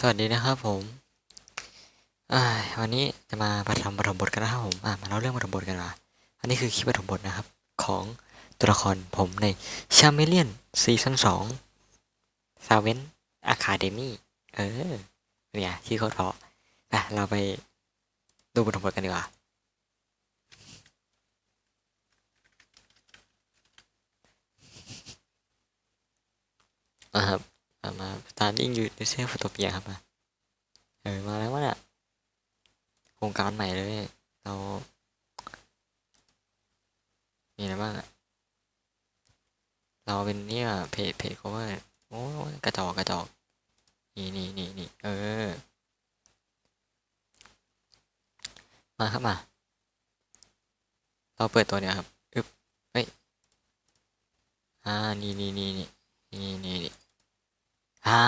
สวัสดีนะครับผมวันนี้จะมาประทำปฐมบทกันนะครับผมมาเล่าเรื่องปฐมบทกันนะอันนี้คือคลิปปฐมบทนะครับ ของตัวละครผมในชาเมเลียนซีซั่นสองซาเวนอะคาเดมี่เออเนี่ยชื่อเขาเพาะไปเราไปดูปฐมบทกันดีกว่าอ่าครับ มาสตาร์ดิ้งยูดิเซลฟโตเปียครับมาเออมาแล้ววะเนี่ยโครงการใหม่เลยเรามีอะไรบ้างอะเราเป็นเนี่ยเพจเพจเขาว่าโอ้กระจอกกระจอกนี่นี่นี่นี่เออ มาครับมา เราเปิดตัวเนี่ยครับ อึ๊บเฮ้ย อ่า นี่นี่นี่นี่ อ่า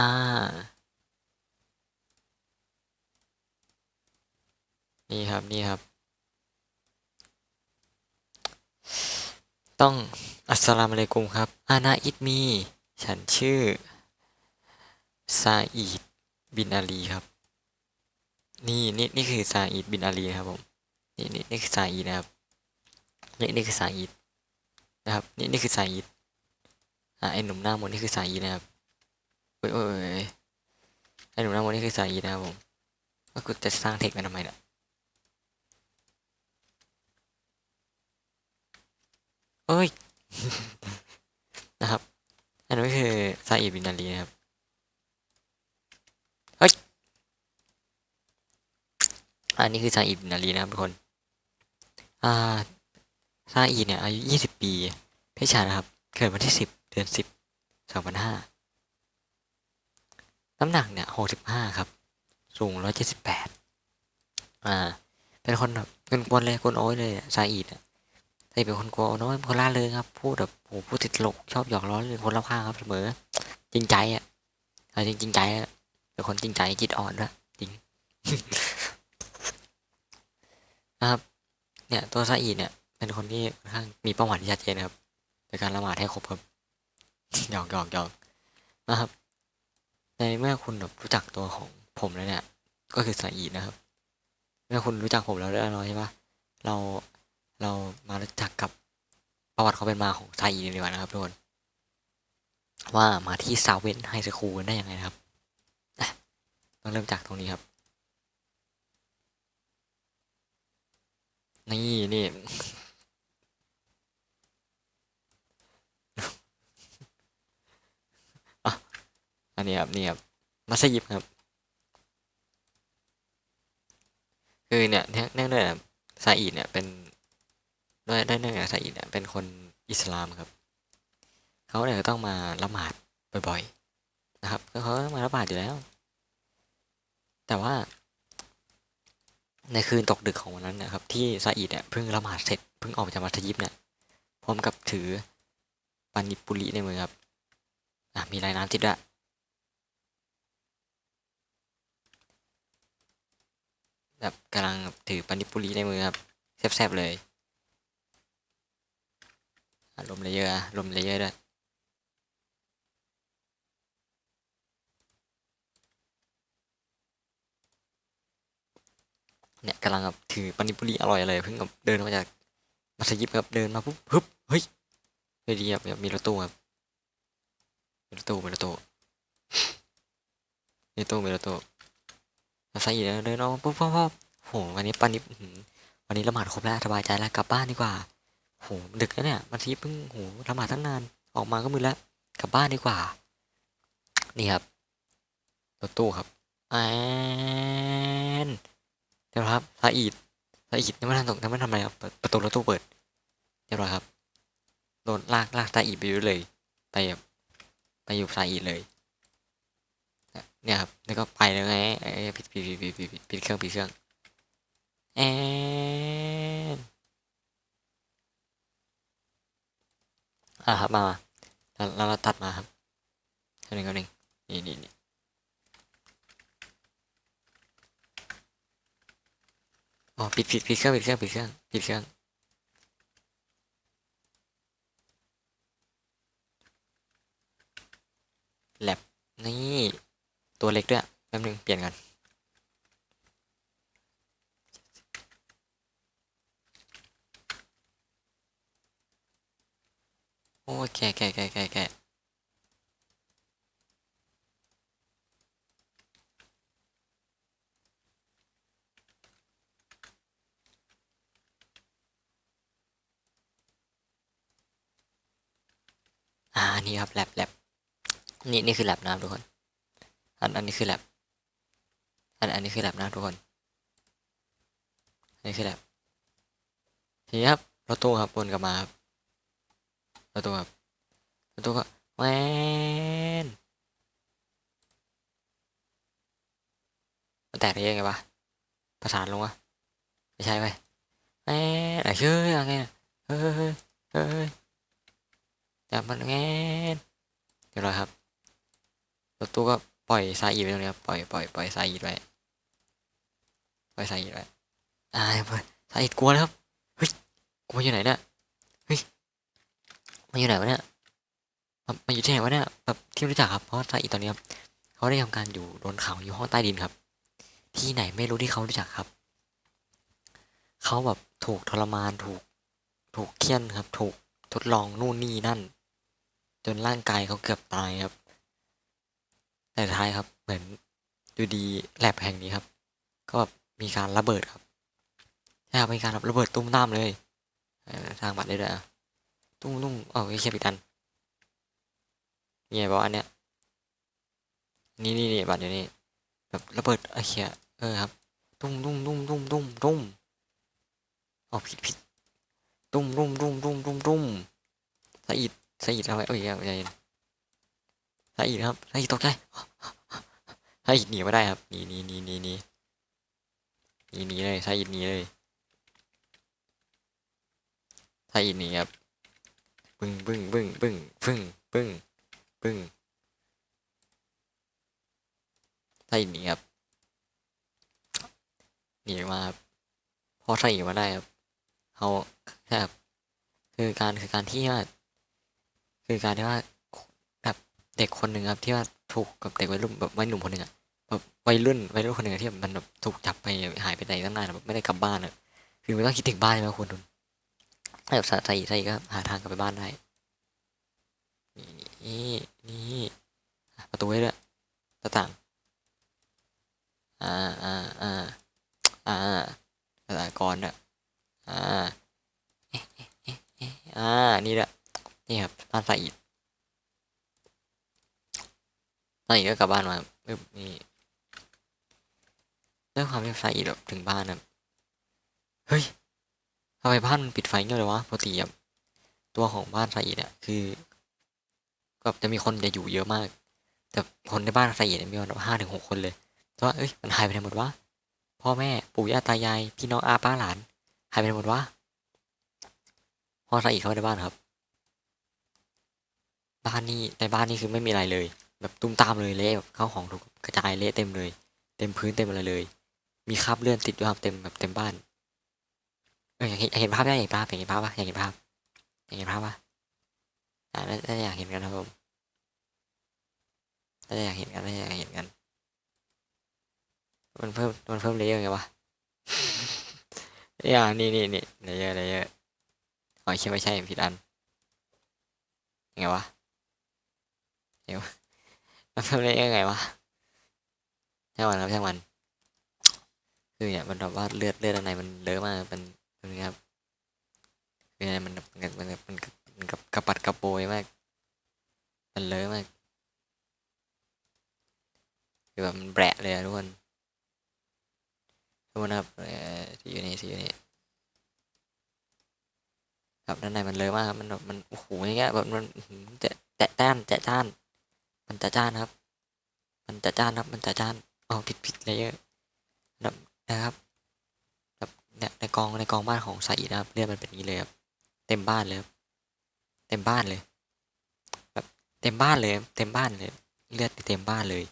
นี่ครับ นี่ครับ ต้องอัสสลามุอะลัยกุมครับ อานาอิดมี ฉันชื่อ ซาอีด บินอาลีครับ นี่นี่นี่คือซาอีด บินอาลีครับผม นี่นี่นี่คือซาอีดนะครับ นี่นี่คือซาอีดนะครับ นี่นี่คือซาอีดอ่าไอหนุ่มหน้ามนนี่คือซาอีดนะครับ ยโอ้ยโอ้ยไอ้หนุ่มน้ามนต์นี่คือสายีนะครับผมว่ากูจะสร้างเทคมาทำไมเนี่ยเอ้ย นะครับ อันนี้คือซาอีบินารีนะครับ เฮ้ย อันนี้คือซาอีบินารีนะครับทุกคน อ่า ซาอีเนี่ยอายุยี่สิบปี เพศชานะครับ เกิดวันที่สิบเดือนสิบสองพั น้ำหนักเนี่ยหกสิบห้าครับ สูงร้อยเจ็ดสิบแปดอ่า เป็นคนแบบเป็นคนเลยคนโอ้ยเลยซาอีดอะซาอีดเป็นคนกลัวน้อยคนล่าเริงครับ พูดแบบโหพูดติดตลกชอบหยอกล้อเล่นคนรอบข้างครับเสมอ จริงใจอะจริงจริงใจอะเป็นคนจริงใจจิตอ่อนด้วยจริงนะครับเนี่ยตัวซาอีดเนี่ย เป็นคนที่ค่อนข้างมีป้าหมายที่ชัดเจนครับในการละหมาดให้ครบครับหยอกหยอกหยอกนะครับ ในเมื่อคุณแบบรู้จักตัวของผมแล้วเนี่ย ก็คือสาอีนะครับ เมื่อคุณรู้จักผมแล้วเรียบร้อยใช่ปะเราเรามารู้จักกับประวัติควาเป็นมาของซาอีดีกว่านะครับทุกคนว่ามาที่ซาเวนไฮสคูลได้ยังไงนะครับต้องเริ่มจากตรงนี้ครับ นี่นี่ อันนี้ครับนี่ครับมัสยิดครับ คือเนี่ยเนื่องเนื่องด้วยซาอีดเนี่ยเป็นด้วยได้เนื่องจากซาอีดเนี่ยเป็นคนอิสลามครับเขาเนี่ยต้องมาละหมาดบ่อยๆนะครับก็เขามาละหมาดอยู่แล้ว แต่ว่า ในคืนตกดึกของวันนั้นนะครับ ที่ซาอีดเนี่ยเพิ่งละหมาดเสร็จเพิ่งออกจากมัสยิดเนี่ยพร้อมกับถือปานิปุริในมือครับอะมีลายน้ำติดด้วย แบบกำลังถือปานิปุรีในมือครับแซบๆเลยลมเลเยอร์อะลมเลเยอร์ด้วยเนี่ยกำลังแบบถือปานิปุรีอร่อยเลยเพิ่งแบบเดินมาจากมัสยิดครับเดินมาปุ๊บฮึบเฮ้ยเฮ้ยดีครับมีรถตู้ครับมีรถตู้มีรถตู้มีรถตู้มีรถตู้ แล้วใส่อีกแล้วเดินออกมาปุ๊บปุ๊บปุ๊บโหวันนี้ปานิบอื้วันนี้ละหมาดครบแล้วสบายใจแล้วกลับบ้านดีกว่าโหดึกแล้วเนี่ยมันทีเพิ่งโหละหมาดตั้งนานออกมาก็มืดแล้วกลับบ้านดีกว่า นี่ครับรถตู้ครับแอนเดี๋ยวครับซาอีดซาอีดยังไม่ทันตกยังไม่ทำอะไรครับเปิดประตูรถตู้เปิดเรียบร้อยครับโดนลากลากซาอีดไปอยู่เลย ไปแบบไปอยู่ซาอีดเลย เนี่ยครับแล้วก็ไปแล้วไงเอ้ปิดปิดปิดปิดปิดปิดเครื่องปิดเครื่องแอนอ่าครับมาแล้วเราตัดมาครับหนึ่งอันหนึ่งนี่นี่นี่อ๋อปิดปิดปิดเครื่องปิดเครื่องปิดเครื่องปิดเครื่องแลบนี่ ตัวเล็กด้วยแป๊บนึงเปลี่ยนกันโอ้แกะแกะแกะแกะแกอ่านี่ครับแลบแลบนี่นี่คือแลบนะครับทุกคน อันอันนี้คือแลบอันอันนี้คือแลบนะทุกคนอันนี้คือแลบทีนี้ครับรถตู้ครับวนกลับมาครับรถตู้ครับรถตู้ก็แวนมันแตกได้ยังไงวะประสานลงวะไม่ใช่ไปแวนอะไรเชื่อยังไงน่ะเฮ้ยเฮ้ยเฮ้ยเฮ้ยเฮ้ยจับมันแวนเดี๋ยวรอครับรถตู้ก็ ปล่อยสายอีไว้ตรงนี้ครับปล่อยปล่อยปล่อยสายอีไว้ปล่อยสายอีไว้อ่าปล่อยสายอีกลัวแล้วครับเฮ้ยกูมาอยู่ไหนเนี่ยเฮ้ยมาอยู่ไหนวะเนี่ยมามาอยู่ที่ไหนวะเนี่ยแบบที่รู้จักครับเพราะสายอีตอนนี้ครับเขาได้ทำการอยู่โดนเขาอยู่ห้องใต้ดินครับ ที่ไหนไม่รู้ที่เขารู้จักครับเขาแบบถูกทรมานถูกถูกเคี่ยนครับ ถูกทดลองนู่นนี่นั่น จนร่างกายเขาเกือบตายครับ แต่ท้ายครับ เหมือนอยู่ดีแลบแห่งนี้ครับ ก็แบบมีการระเบิดครับใช่ครับมีการระเบิดตุ้มตามเลย ทางบัตรได้ด้วยตุ้มตุ้มเอ๋อเขียบิดันเนี่ไงบอกอันเนี้ยนี่นี่นี่บัตรอยู่นี่แบบระเบิดไอ้เขียเออครับ ตุ้มตุ้มตุ้มตุ้มตุ้มตุ้มเออผิดผิดตุ้มตุ้มตุ้มตุ้มตุ้มตุ้มสะอิดสะอิดทำไมเอ้ยอย่าอย่า สะอิดครับสะอิดตกใจสะอิดหนีไม่ได้ครับหนีหนีหนีหนีหนีหนีหนีเลยสะอิดหนีเลยสะอิดหนีครับบึ้งบึ้งบึ้งบึ้งบึ้งบึ้งบึ้งสะอิดหนีครับหนีมาครับพอสะอิดมาได้ครับเขาครับคือการคือการที่ว่าคือการที่ว่า เด็กคนหนึ่งครับที่ว่าถูกกับเด็กวัยรุ่นแบบวัยหนุ่มคนหนึ่งอะแบบวัยรุ่นวัยรุ่นคนหนึ่งอะที่มันแบบถูกจับไปหายไปไหนตั้งนานแบบไม่ได้กลับบ้านอะคือมันต้องคิดถึงบ้านใช่ไหมคุณทุนแบบใส่ใส่ก็หาทางกลับไปบ้านได้นี่นี่อะประตูไว้ด้วยหน้าต่างอ่าอ่าอ่าอ่าหน้าต่าก่อนอะอ่าเอ๊ะเอ๊ะเอ๊ะเอ๊ะอ่านี่แหละนี่ครับบ้านสาอิด สาอิดก็กลับบ้านมาปึ๊บนี่ด้วยความที่สาอิดแบบถึงบ้านนะเฮ้ยทำไมบ้านมันปิดไฟเงี้ยเลยวะปกติแบบตัวของบ้านสาอิดเนี่ยคือก็จะมีคนจะอยู่เยอะมาก แต่คนในบ้านสาอิดเนี่ยมีประมาณห้าถึงหกคนเลยแต่ว่าเอ้ยมันหายไปไหนหมดวะพ่อแม่ปู่ย่าตายายพี่น้องอาป้าหลานหายไปไหนหมดวะพอสาอิดเข้าไปในบ้านครับ บ้านนี่ในบ้านนี่คือไม่มีอะไรเลย แบบตุ้มตามเลยเละแบบข้าวของถูกกระจายเละเต็มเลย เต็มพื้นเต็มอะไรเลย มีคราบเลือดติดอยู่ครับเต็มแบบเต็มบ้านเอออยากเห็นอยากเห็นภาพได้อยากเห็นภาพอยากเห็นภาพปะอยากเห็นภาพอยากเห็นภาพปะน่าจะอยากเห็นกันครับผมน่าจะอยากเห็นกันน่าจะอยากเห็นกัน มันเพิ่มมันเพิ่มเลเยอร์ไงวะเนี่ยนี่นี่นี่เลเยอร์เลเยอร์อ๋อใช่ไม่ใช่ผิดอันยังไงวะเดี๋ยว มันทำได้ยังไงวะช่างมันครับช่างมัน คือเนี่ยมันแบบว่าเลือดเลือดอะไรมันเลอะมากมันมันครับคืออะไรมันมันมันมันมันกับกระปัดกระโปยมาก มันเลอะมากคือแบบมันแบะเลยทุกคนทุกคนครับเอ่อที่อยู่นี่ที่อยู่นี่ครับด้านในมันเลอะมากครับมันแบบมันโอ้โหอย่างเงี้ยแบบมันแจะแตะต้านแจะจ้าน มันจะจ้านครับ มันจะจ้านครับ มันจะจ้านเอาผิดผิดเลยเยอะนะครับแบบในกองในกองบ้านของซาอินะครับเลือดมันเป็นนี้เลยครับเต็มบ้านเลยเต็มบ้านเลยแบบเต็มบ้านเลยเต็มบ้านเลยเลือดเต็มบ้านเลย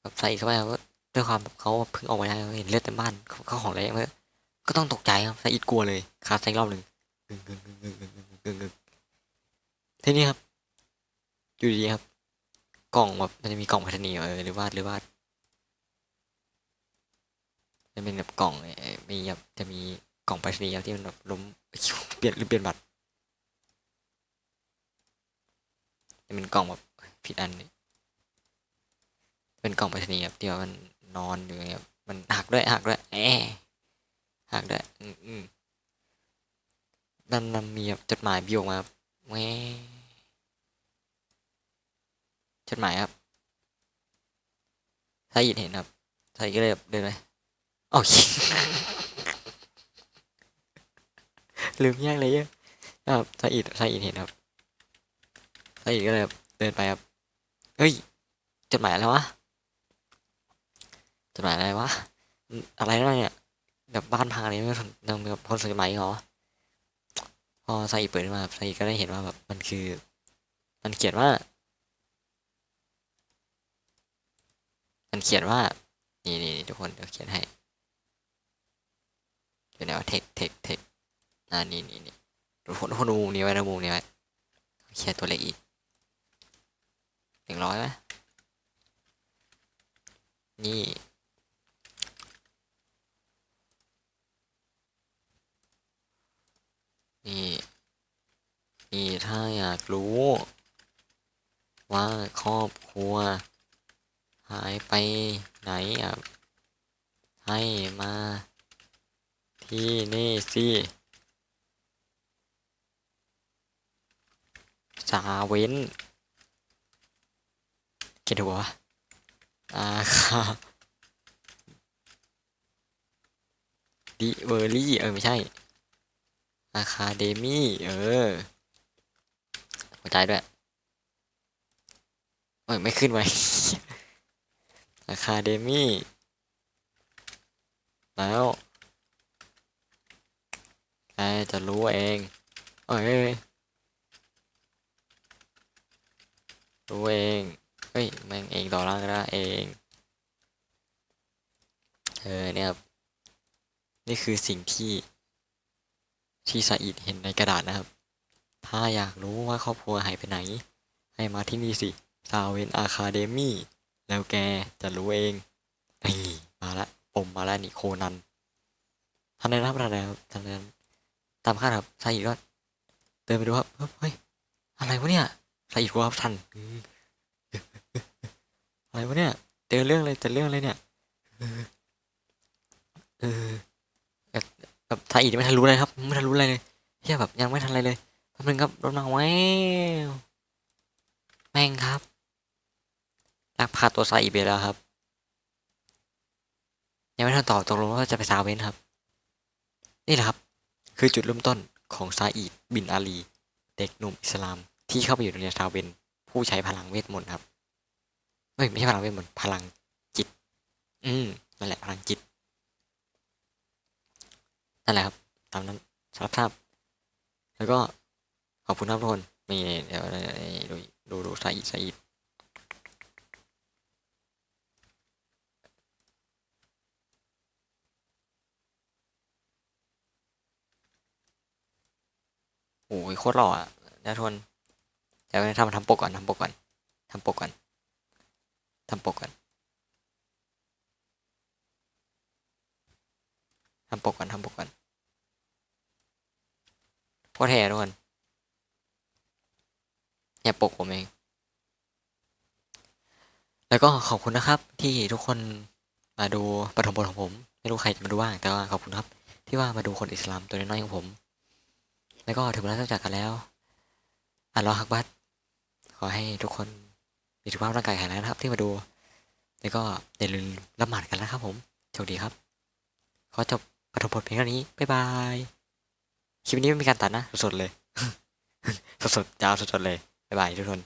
แบบใส่เข้าไปครับด้วยความเขาเพิ่งออกมาได้เห็นเลือดเต็มบ้านเขาของอะไรเมื่อก็ต้องตกใจครับซาอิดกลัวเลยคาใส่รอบหนึ่งทีนี้ครับ อยู่ดีครับ กล่องแบบมันจะมีกล่องไปรษณีเออหรือว่าหรือว่าจะเป็นแบบกล่องเออมีแบบจะมีกล่องไปรษณีย์ครับที่มันแบบล้มเปลี่ยนหรือเปลี่ยนบัตรจะเป็นกล่องแบบผิดอันนี่เป็นกล่องไปรษณีย์ครับที่ว่ามันนอนอยู่เงี้ยครับมันหักด้วยหักด้วยแอหักด้วยอืมนั่นมันมีแบบจดหมายบิวมาครับแหว จดหมายครับถ้ายินเห็นครับถ้ายินก็เลยเดินไปโอเคลืมแยกเลยเยอะครับถ้าอิดถ้าอิดเห็นครับถ้าอิดก็เลยเดินไปครับเฮ้ยจดหมายอะไรวะจดหมายอะไรวะอะไรนั่นเนี่ยแบบบ้านพังอะไรไม่สนยังแบบคนสมัยเหรอพอซาอิเปิดมาซาอิก็ได้เห็นว่าแบบมันคือ มันเขียนว่า มันเขียนว่านี่นี่นี่ทุกคนเดี๋ยวเขียนให้เดี๋ยวนว่าเทคเทคเทคอ่านี่นี่นี่ทุกคนทุกคนดูมุมนี้ไว้นะมุมนี้ไว้เขียนตัวเลขอีกหนึ่งร้อยไหมนี่นี่นี่ถ้าอยากรู้ ว่าครอบครัว หายไปไหนอะ ให้มาที่นี่สิซาเว้นเขียนถูกปะวอาคาดิเวอรี่ เออ ไม่ใช่ อาคาเดมี่ เออ หัวใจด้วย เอ้ยไม่ขึ้นไว้ อาคาเดมี่แล้วแกจะรู้เองเอ้ยรู้เองเฮ้ยแม่งเองต่อร่างก็ได้เองเออเนี่ยครับนี่คือสิ่งที่ที่ซาอิดเห็นในกระดาษนะครับ ถ้าอยากรู้ว่าครอบครัวหายไปไหน ให้มาที่นี่สิซาเวนอาคาเดมี่ แล้วแกจะรู้เองนี่มาละผมมาแล้วนี่โคนันทันใดนรับทันใดครับทันในั้นตามคาดครับซาอิดก็เดินไปดูครับเฮ้ยอะไรวะเนี่ยซาอิดก็ครับทันอะไรวะเนี่ยเจอเรื่องเลยเจอเรื่องเลยเนี่ยเออเออแบบแบบซาอิดยังไม่ทันรู้เลยครับไม่ทันรู้อะไรเลยเฮียแบบยังไม่ทันอะไรเลยแป๊บนึงครับรถมาแววแม่งครับ ลักพาตัวซาอิดไปแล้วครับ ยังไม่ทันตอบตกลงว่าจะไปซาเวนครับ นี่แหละครับ คือจุดเริ่มต้นของซาอิดบินอาลี เด็กหนุ่มอิสลาม ที่เข้าไปอยู่ในโรงเรียนซาเวนผู้ใช้พลังเวทมนต์ครับเอ้ยไม่ใช่พลังเวทมนต์พลังจิต อืมนั่นแหละพลังจิตนั่นแหละครับตามนั้นสารภาพ แล้วก็ขอบคุณครับทุกคนมีเดี๋ยวดูดูดูซาอิดซาอิ อ้ยโคตรหล่ออะนทุกคนเดี๋ยวทำทำปกก่อนทำปกก่อนทำปกก่อนทำปกก่อนทำปกก่อนทำปกก่อนโคตรเท่ทุกคนเนี่ปกผมเอง แล้วก็ขอบคุณนะครับ ที่ทุกคนมาดูปฐมบทของผม ไม่รู้ใครจะมาดูบ้างแต่ว่าขอบคุณครับ ที่ว่ามาดูคนอิสลามตัวน้อยๆของผม แล้วก็ถึงเวลาต้องจากกันแล้วอัลลอฮักบัตขอให้ทุกคนมีสุขภาพร่างกายแข็งแรงนะครับที่มาดู แล้วก็อย่าลืมละหมาดกันนะครับผมโชคดีครับ ขอจบปฐมบทเพียงเท่านี้ บ๊ายบาย คลิปนี้ไม่มีการตัดนะ สดๆเลย สดๆยาวสดๆเลย บ๊ายบายทุกคน